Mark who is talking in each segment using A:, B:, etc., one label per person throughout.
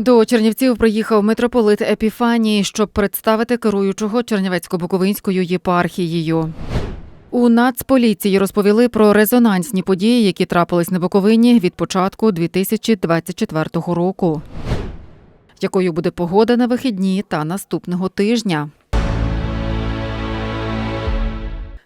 A: До Чернівців приїхав митрополит Епіфаній, щоб представити керуючого Чернівецько-Буковинською єпархією. У Нацполіції розповіли про резонансні події, які трапились на Буковині від початку 2024 року. Якою буде погода на вихідні та наступного тижня?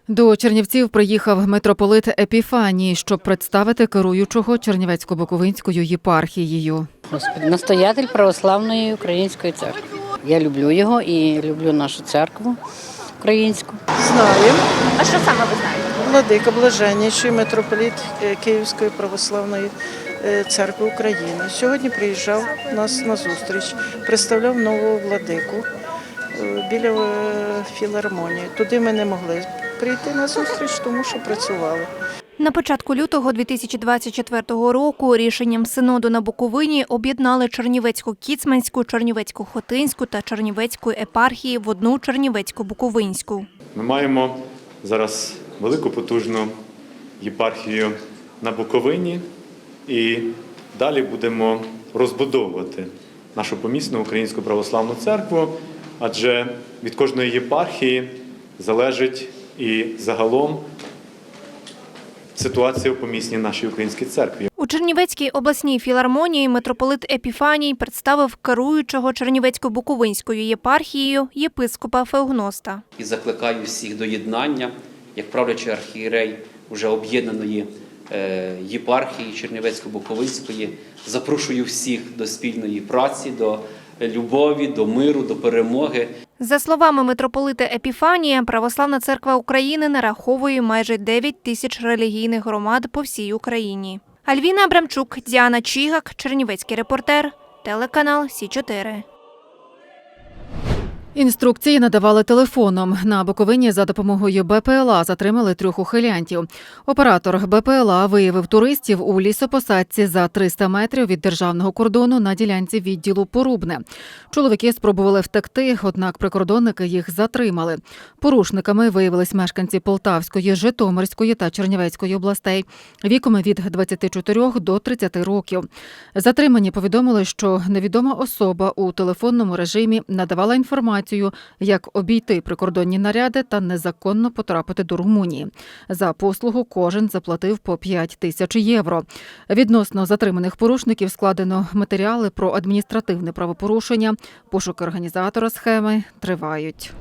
A: До Чернівців приїхав митрополит Епіфаній, щоб представити керуючого Чернівецько-Буковинською єпархією.
B: Господи, настоятель православної української церкви. Я люблю його і люблю нашу церкву українську.
C: Знаємо.
D: А що саме ви знаєте?
C: Владика Блаженніший митрополіт е, Київської православної е, церкви України. Сьогодні приїжджав нас на зустріч, представляв нового владику е, біля філармонії. Туди ми не могли прийти на зустріч, тому що працювали.
D: На початку лютого 2024 року рішенням синоду на Буковині об'єднали Чернівецьку-Кіцманську, Чернівецьку-Хотинську та Чернівецьку епархії в одну Чернівецьку-Буковинську.
E: Ми маємо зараз велику потужну єпархію на Буковині і далі будемо розбудовувати нашу помісну українську православну церкву, адже від кожної єпархії залежить і загалом ситуація у помісній нашій українській церкві.
D: У Чернівецькій обласній філармонії митрополит Епіфаній представив керуючого Чернівецько-Буковинською єпархією єпископа Феогноста.
F: і закликаю всіх до єднання, як правлячий архієрей уже об'єднаної е, єпархії Чернівецько-Буковинської. Запрошую всіх до спільної праці, до любові, до миру, до перемоги.
D: За словами митрополита Епіфанія, Православна церква України нараховує майже 9 тисяч релігійних громад по всій Україні. Альвіна Абрамчук, Діана Чігак, Чернівецький репортер, телеканал Сі 4
A: Інструкції надавали телефоном. На Буковині за допомогою БПЛА затримали трьох ухилянтів. Оператор БПЛА виявив туристів у лісопосадці за 300 метрів від державного кордону на ділянці відділу Порубне. Чоловіки спробували втекти, однак прикордонники їх затримали. Порушниками виявились мешканці Полтавської, Житомирської та Чернівецької областей віком від 24 до 30 років. Затримані повідомили, що невідома особа у телефонному режимі надавала інформацію, як обійти прикордонні наряди та незаконно потрапити до Румунії. За послугу кожен заплатив по 5 тисяч євро. Відносно затриманих порушників складено матеріали про адміністративне правопорушення. Пошуки організатора схеми тривають.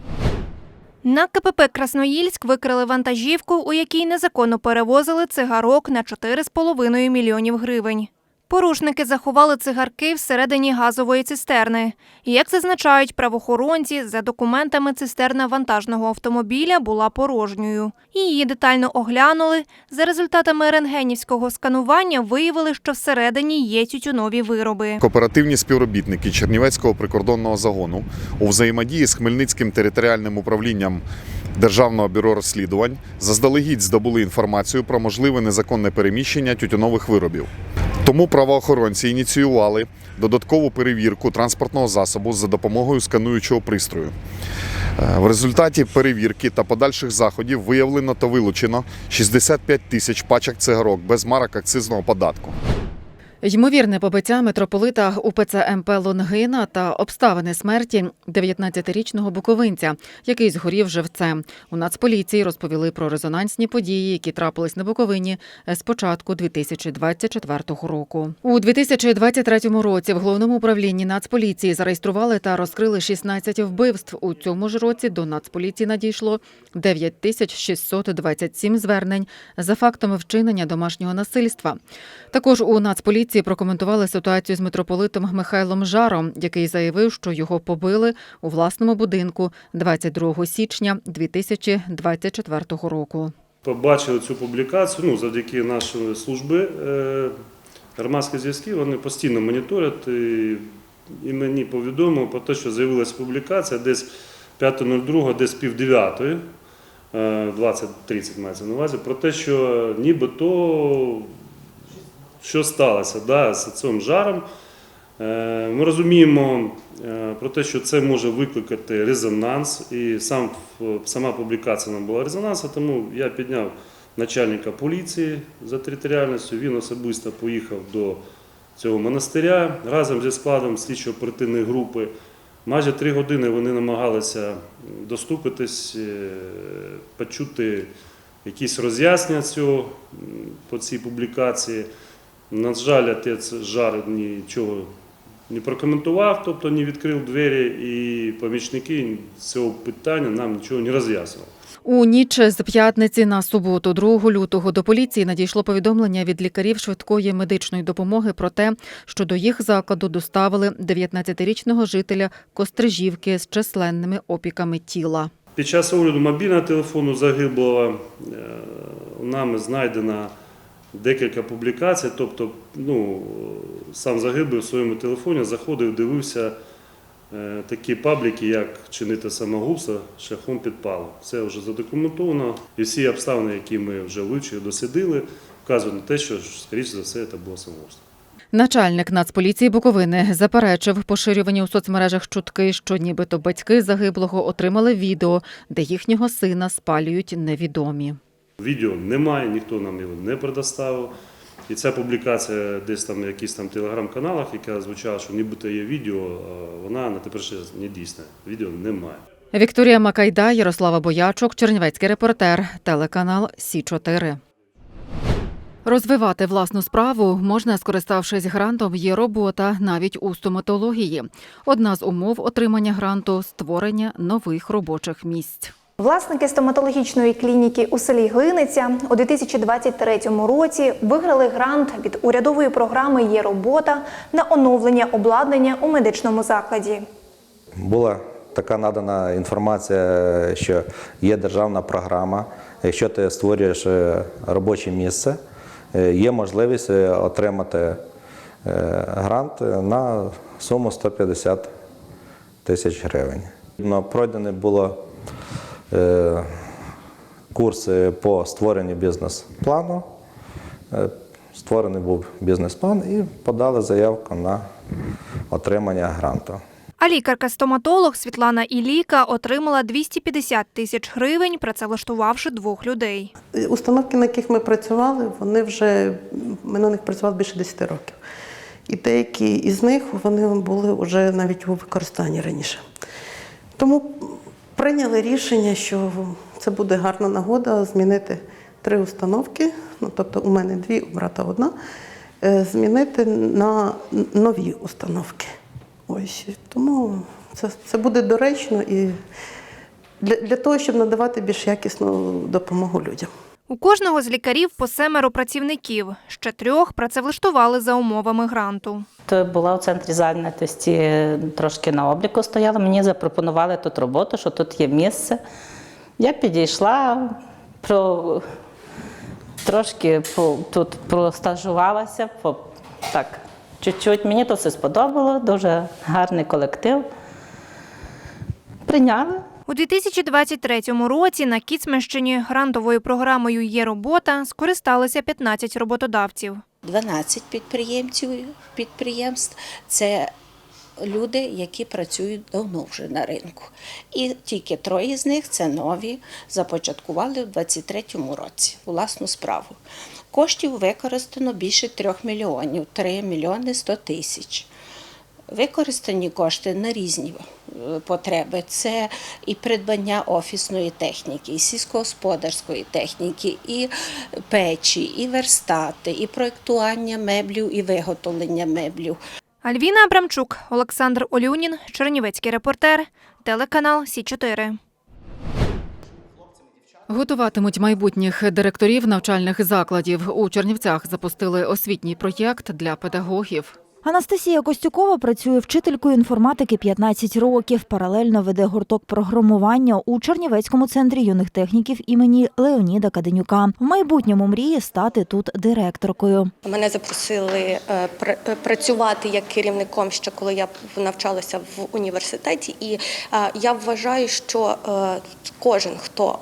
D: На КПП Красноїльськ викрили вантажівку, у якій незаконно перевозили цигарок на 4,5 мільйонів гривень. Порушники заховали цигарки всередині газової цистерни. Як зазначають правоохоронці, за документами цистерна вантажного автомобіля була порожньою. Її детально оглянули. За результатами рентгенівського сканування виявили, що всередині є тютюнові вироби.
G: Кооперативні співробітники Чернівецького прикордонного загону у взаємодії з Хмельницьким територіальним управлінням Державного бюро розслідувань заздалегідь здобули інформацію про можливе незаконне переміщення тютюнових виробів. Тому правоохоронці ініціювали додаткову перевірку транспортного засобу за допомогою скануючого пристрою. Е, В результаті перевірки та подальших заходів виявлено та вилучено 65 тисяч пачок цигарок без марок акцизного податку.
A: Ймовірне побиття митрополита УПЦ МП Лонгина та обставини смерті 19-річного буковинця, який згорів живцем. У Нацполіції розповіли про резонансні події, які трапились на Буковині з початку 2024 року. У 2023 році в головному управлінні Нацполіції зареєстрували та розкрили 16 вбивств. У цьому ж році до Нацполіції надійшло 9627 звернень за фактами вчинення домашнього насильства. Також у Нацполіції прокоментували ситуацію з митрополитом Михайлом Жаром, який заявив, що його побили у власному будинку 22 січня 2024 року.
H: побачили цю публікацію, ну, завдяки нашої служби е, громадські зв'язки, вони постійно моніторять і, і мені повідомили про те, що з'явилася публікація десь 5.02, десь пів дев'ятої, е, 20.30 мається на увазі, про те, що нібито що сталося да, з цим жаром. Е, Ми розуміємо е, про те, що це може викликати резонанс, і сам, сама публікація нам була резонансом, тому я підняв начальника поліції за територіальністю, він особисто поїхав до цього монастиря разом зі складом слідчо-оперативної групи. Майже три години вони намагалися достукатись, е, почути якісь роз'яснення цього по цій публікації. На жаль, отець Жар нічого не прокоментував, тобто не відкрив двері, і помічники цього питання нам нічого не роз'яснили.
A: У ніч з п'ятниці на суботу, 2 лютого, до поліції надійшло повідомлення від лікарів швидкої медичної допомоги про те, що до їх закладу доставили 19-річного жителя Кострижівки з численними опіками тіла.
H: Під час огляду мобільного телефону загиблого е, нами знайдено декілька публікацій. Тобто, ну, сам загиблий в своєму телефоні заходив, дивився е, такі пабліки, як чинити самогубство шляхом підпалу. Це вже задокументовано. І всі обставини, які ми вже вивчили, дослідили, вказують на те, що, скоріше за все, це було самогубство.
A: Начальник Нацполіції Буковини заперечив поширювані у соцмережах чутки, що нібито батьки загиблого отримали відео, де їхнього сина спалюють невідомі.
H: Відео немає, ніхто нам його не предоставив. І ця публікація десь там на якихось там телеграм-каналах, яка звучала, що нібито є відео, вона на тепер ще не дійсна. Відео немає.
A: Вікторія Макайда, Ярослава Боячук, Чернівецький репортер, телеканал Сі 4 Розвивати власну справу можна, скориставшись грантом, є робота навіть у стоматології. Одна з умов отримання гранту створення нових робочих місць.
D: Власники стоматологічної клініки у селі Глиниця у 2023 році виграли грант від урядової програми Є робота на оновлення обладнання у медичному закладі.
I: Була така надана інформація, що є державна програма. Якщо ти створюєш е, робоче місце, е, є можливість е, отримати грант на суму 150 тисяч гривень. Пройдені було курси по створенню бізнес-плану. Е, Створений був бізнес-план і подали заявку на отримання гранту.
D: А лікарка-стоматолог Світлана Іліка отримала 250 тисяч гривень, працевлаштувавши двох людей.
J: Установки, на яких ми працювали, вони вже ми на них працювали більше 10 років. І деякі із них вони були вже навіть у використанні раніше. Тому прийняли рішення, що це буде гарна нагода змінити три установки. Ну, тобто у мене дві, у брата одна, е, змінити на нові установки. Ось тому це, це буде доречно і для, для того, щоб надавати більш якісну допомогу людям.
D: У кожного з лікарів по семеро працівників. Ще трьох працевлаштували за умовами гранту.
K: То була в центрі зайнятості, трошки на обліку стояла. Мені запропонували тут роботу, що тут є місце. Я підійшла, про, трошки по, тут простажувалася, по, так, чуть-чуть. Мені тут все сподобало, дуже гарний колектив. Прийняли.
D: У 2023 році на Кіцманщині грантовою програмою Є робота скористалися 15 роботодавців.
L: 12 підприємців підприємств це люди, які працюють давно вже на ринку. І тільки троє з них це нові, започаткували в 2023 році власну справу. Коштів використано більше 3 мільйонів 3 мільйони 100 тисяч. Використані кошти на різні е, потреби. Це і придбання офісної техніки, і сільськогосподарської техніки, і печі, і верстати, і проєктування меблів, і виготовлення меблів.
D: Альвіна Абрамчук, Олександр Олюнін, Чернівецький репортер, телеканал Сі 4
A: Готуватимуть майбутніх директорів навчальних закладів. У Чернівцях запустили освітній проєкт для педагогів.
M: Анастасія Костюкова працює вчителькою інформатики 15 років. Паралельно веде гурток програмування у Чернівецькому центрі юних техніків імені Леоніда Каденюка. В майбутньому мріє стати тут директоркою.
N: Мене запросили е, е, працювати як керівником ще коли я навчалася в університеті, і е, я вважаю, що кожен, хто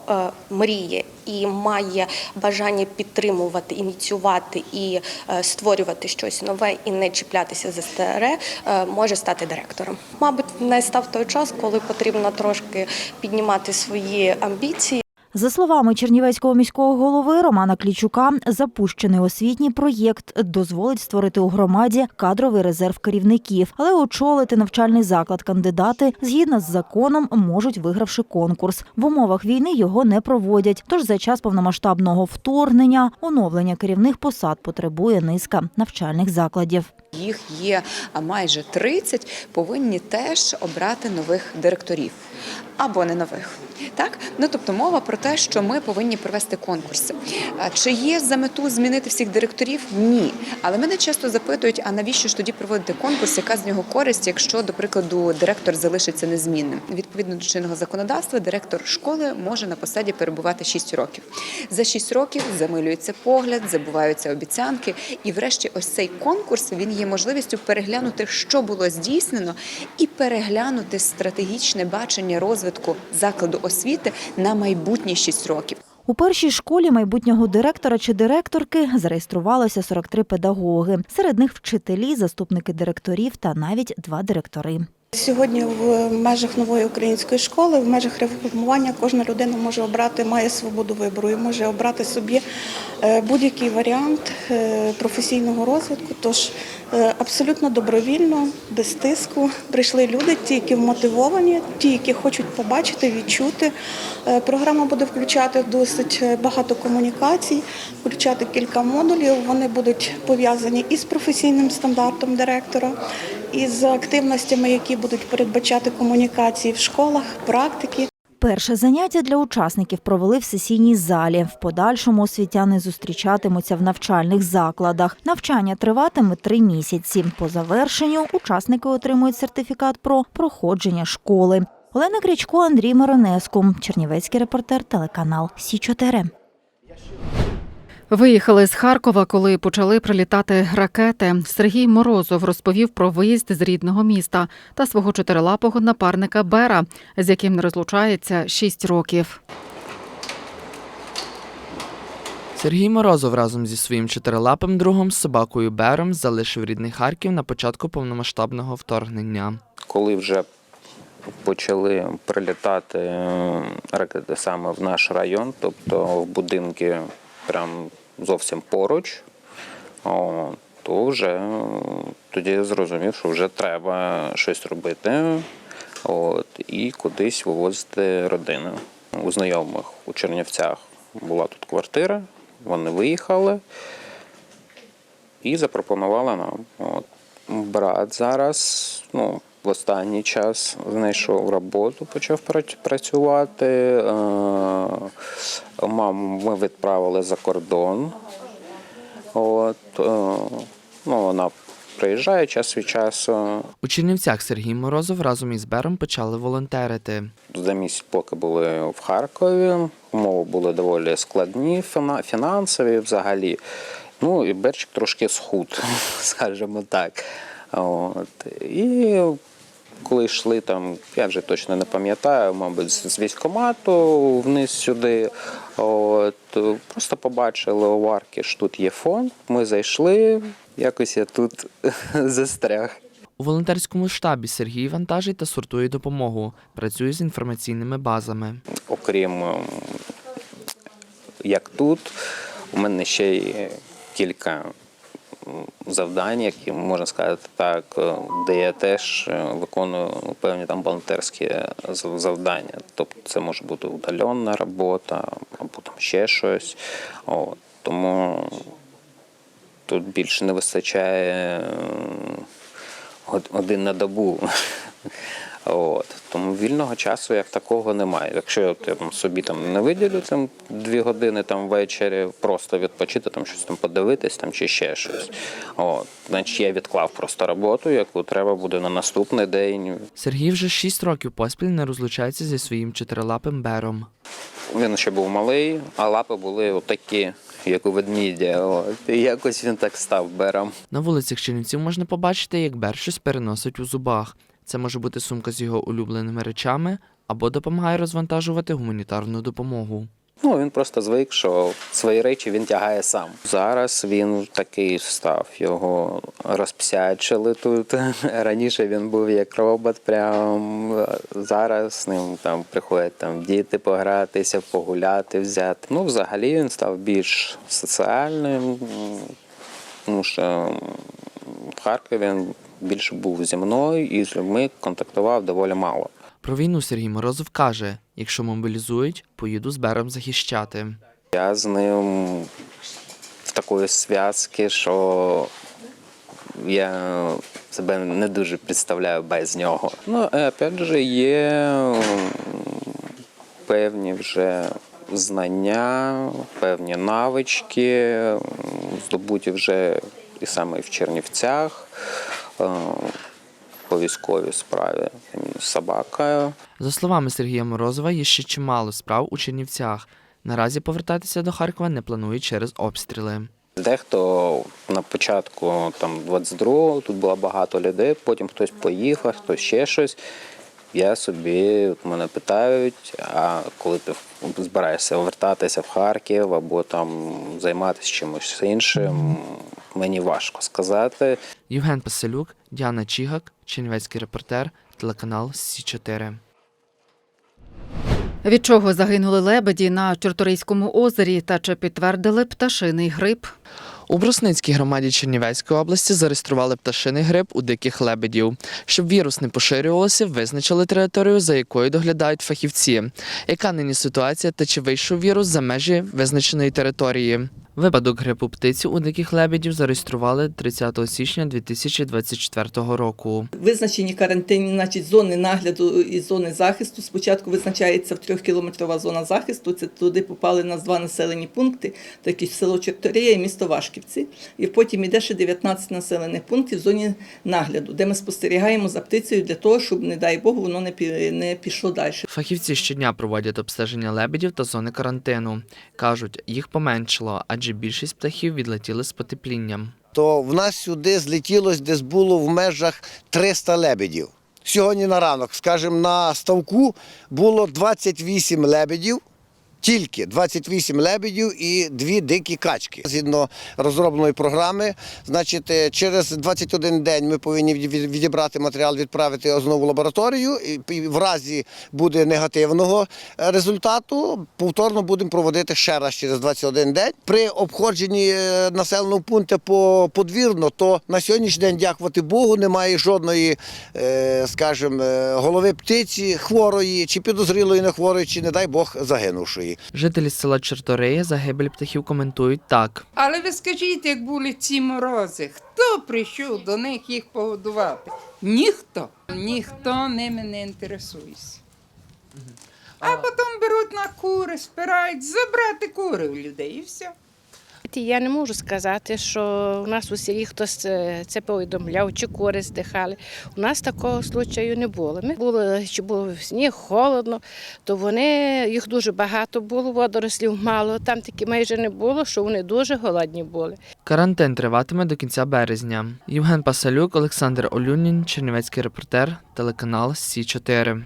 N: мріє і має бажання підтримувати, ініціювати і е, створювати щось нове і не чіплятися за старе, е, може стати директором. Мабуть, настав той час, коли потрібно трошки піднімати свої амбіції.
M: За словами Чернівецького міського голови Романа Клічука, запущений освітній проєкт дозволить створити у громаді кадровий резерв керівників, але очолити навчальний заклад кандидати згідно з законом можуть, вигравши конкурс. В умовах війни його не проводять. Тож за час повномасштабного вторгнення оновлення керівних посад потребує низка навчальних закладів.
O: Їх є майже 30, повинні теж обрати нових директорів або не нових. Так, ну тобто мова про те, що ми повинні провести конкурси. Чи є за мету змінити всіх директорів? Ні. Але мене часто запитують: а навіщо ж тоді проводити конкурс? Яка з нього користь, якщо, до прикладу, директор залишиться незмінним? Відповідно до чинного законодавства, директор школи може на посаді перебувати 6 років. За 6 років замилюється погляд, забуваються обіцянки, і, врешті, ось цей конкурс він є можливістю переглянути, що було здійснено, і переглянути стратегічне бачення розвитку закладу освіти на майбутні 6 років.
M: У першій школі майбутнього директора чи директорки зареєструвалося 43 педагоги. Серед них вчителі, заступники директорів та навіть два директори.
P: Сьогодні в межах нової української школи, в межах реформування, кожна людина може обрати, має свободу вибору і може обрати собі будь-який варіант е, професійного розвитку. Тож е, абсолютно добровільно, без тиску прийшли люди, ті, які вмотивовані, ті, які хочуть побачити, відчути. Е, Програма буде включати досить багато комунікацій, включати кілька модулів. Вони будуть пов'язані із професійним стандартом директора, із активностями, які будуть передбачати комунікації в школах, практики.
M: Перше заняття для учасників провели в сесійній залі. В подальшому освітяни зустрічатимуться в навчальних закладах. Навчання триватиме три місяці. По завершенню учасники отримують сертифікат про проходження школи. Олена Крічко, Андрій Маронеску, Чернівецький репортер, телеканал Сі 4
A: Виїхали з Харкова, коли почали прилітати ракети. Сергій Морозов розповів про виїзд з рідного міста та свого чотирилапого напарника Бера, з яким не розлучається шість років.
Q: Сергій Морозов разом зі своїм чотирилапим другом з собакою Бером залишив рідний Харків на початку повномасштабного вторгнення.
I: Коли вже почали прилітати е, ракети саме в наш район, тобто в будинки прям зовсім поруч, то вже е, тоді зрозумів, що вже треба щось робити от, і кудись вивозити родину. У знайомих у Чернівцях була тут квартира, вони виїхали і запропонували нам. От. Брат зараз, ну, в останній час знайшов роботу, почав пра- працювати. Маму ми відправили за кордон. От, е, ну, вона приїжджає час від часу.
Q: У Чернівцях Сергій Морозов разом із Бером почали волонтерити.
I: За місяць, поки були в Харкові, умови були доволі складні, фінансові взагалі. Ну і Берчик трошки схуд, скажімо так. От. І коли йшли там, я вже точно не пам'ятаю, мабуть, з військкомату вниз сюди. От, просто побачили у Варки, що тут є фон. Ми зайшли, якось я тут застряг.
Q: У волонтерському штабі Сергій вантажить та сортує допомогу, працює з інформаційними базами.
I: окрім ем, як тут, у мене ще є кілька завдань, які можна сказати так, е, де я теж е, виконую певні там волонтерські завдання. Тобто це може бути удалена робота або там ще щось. От. Тому тут більше не вистачає е, один на добу. От. Тому вільного часу як такого немає. Якщо я там, собі там не виділю там, дві години там, ввечері, просто відпочити, там, щось там подивитись там, чи ще щось. От. Значить, я відклав просто роботу, яку треба буде на наступний день.
Q: Сергій вже шість років поспіль не розлучається зі своїм чотирилапим Бером.
I: Він ще був малий, а лапи були отакі, як у ведмідя. От. І якось він так став бером.
Q: На вулицях Чернівців можна побачити, як Бер щось переносить у зубах. Це може бути сумка з його улюбленими речами або допомагає розвантажувати гуманітарну допомогу.
I: Ну, він просто звик, що свої речі він тягає сам. Зараз він такий став, його розпсячили тут. Раніше він був як робот, прям зараз з ним там приходять там діти погратися, погуляти, взяти. Ну, взагалі він став більш соціальним, тому що в Харкові він більше був зі мною і з людьми контактував доволі мало.
Q: Про війну Сергій Морозов каже: якщо мобілізують, поїду з Бером захищати.
I: Я з ним в такої зв'язки, що я себе не дуже представляю без нього. Ну, опять же, є певні вже знання, певні навички, здобуті вже і саме в Чернівцях. Е, По військовій справі з собакою.
Q: За словами Сергія Морозова, є ще чимало справ у Чернівцях. Наразі повертатися до Харкова не планує через обстріли.
I: Дехто на початку там 22-го тут було багато людей, потім хтось поїхав, хтось ще щось. Я собі от мене питають, а коли ти збираєшся вертатися в Харків або там займатися чимось іншим, мені важко сказати.
Q: Євген Паселюк, Діана Чігак, Чернівецький репортер, телеканал Сі 4
A: Від чого загинули лебеді на Чорторийському озері та чи підтвердили пташиний грип?
Q: У Брусницькій громаді Чернівецької області зареєстрували пташиний грип у диких лебедів. Щоб вірус не поширювався, визначили територію, за якою доглядають фахівці. Яка нині ситуація та чи вийшов вірус за межі визначеної території? Випадок грипу птиці у диких лебедів зареєстрували 30 січня 2024 року.
R: Визначені карантинні значить, зони нагляду і зони захисту. Спочатку визначається в трьохкілометрова зона захисту. Це туди попали на два населені пункти, такі село Чорторія і місто Вашківці. І потім іде ще 19 населених пунктів в зоні нагляду, де ми спостерігаємо за птицею для того, щоб, не дай Бог, воно не пі- не пішло далі.
Q: Фахівці щодня проводять обстеження лебедів та зони карантину. Кажуть, їх поменшало, адже більшість птахів відлетіли з потеплінням.
S: то в нас сюди злетілось, десь було в межах 300 лебедів. Сьогодні на ранок, скажімо, на ставку було 28 лебедів, тільки 28 лебедів і дві дикі качки. Згідно розробленої програми, значить, е, через 21 день ми повинні від- від- відібрати матеріал, відправити знову в лабораторію. І в разі буде негативного е, результату, повторно будемо проводити ще раз через 21 день. При обходженні е, населеного пункту по подвірно, то на сьогоднішній день, дякувати Богу, немає жодної, скажімо, голови птиці хворої, чи підозрілої не хворої, чи, не дай Бог, загинувшої.
Q: Жителі села Чорторея загибель птахів коментують так.
T: Але ви скажіть, як були ці морози, хто прийшов до них їх погодувати? Ніхто. Ніхто ними не інтересується. А потім беруть на кури, спирають забрати кури у людей і все.
U: Я не можу сказати, що у нас у селі хтось е, це повідомляв, чи кури здихали. У нас такого случаю не було. Ми були, чи був сніг, холодно, то вони, їх дуже багато було, водорослів мало. Там таки майже не було, що вони дуже голодні були.
Q: Карантин триватиме до кінця березня. Євген Пасалюк, Олександр Олюнін, Чернівецький репортер, телеканал Сі 4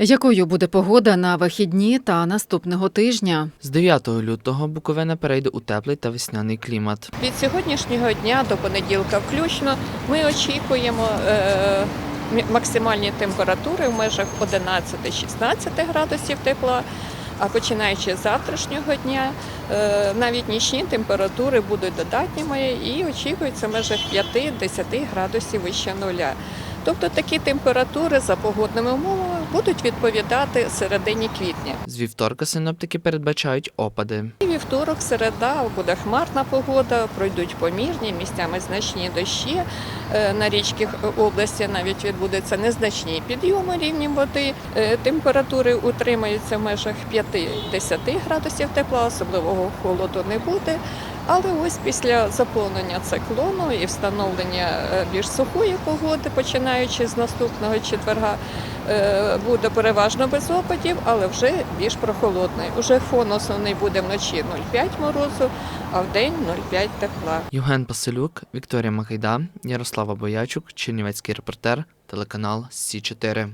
A: Якою буде погода на вихідні та наступного тижня?
Q: З 9 лютого Буковина перейде у теплий та весняний клімат.
V: Від сьогоднішнього дня до понеділка включно ми очікуємо е, максимальні температури в межах 11-16 градусів тепла. А починаючи з завтрашнього дня, е, навіть нічні температури будуть додатніми і очікується в межах 5-10 градусів вище нуля. Тобто такі температури за погодними умовами будуть відповідати середині квітня.
Q: З вівторка синоптики передбачають опади.
V: І Вівторок, середа буде хмарна погода, пройдуть помірні, місцями значні дощі. Е, На річки області навіть відбудуться незначні підйоми рівня води. Е, Температури утримаються в межах 5-10 градусів тепла, особливого холоду не буде. Але ось після заповнення циклону і встановлення е, більш сухої погоди, починаючи з наступного четверга, е, буде переважно без опадів, але вже більш прохолодний. Уже фон основний буде вночі 0,5 морозу, а в день 0,5 тепла.
Q: Євген Пасилюк, Вікторія Макайда, Ярослава Боячук, Чернівецький репортер, телеканал Сі 4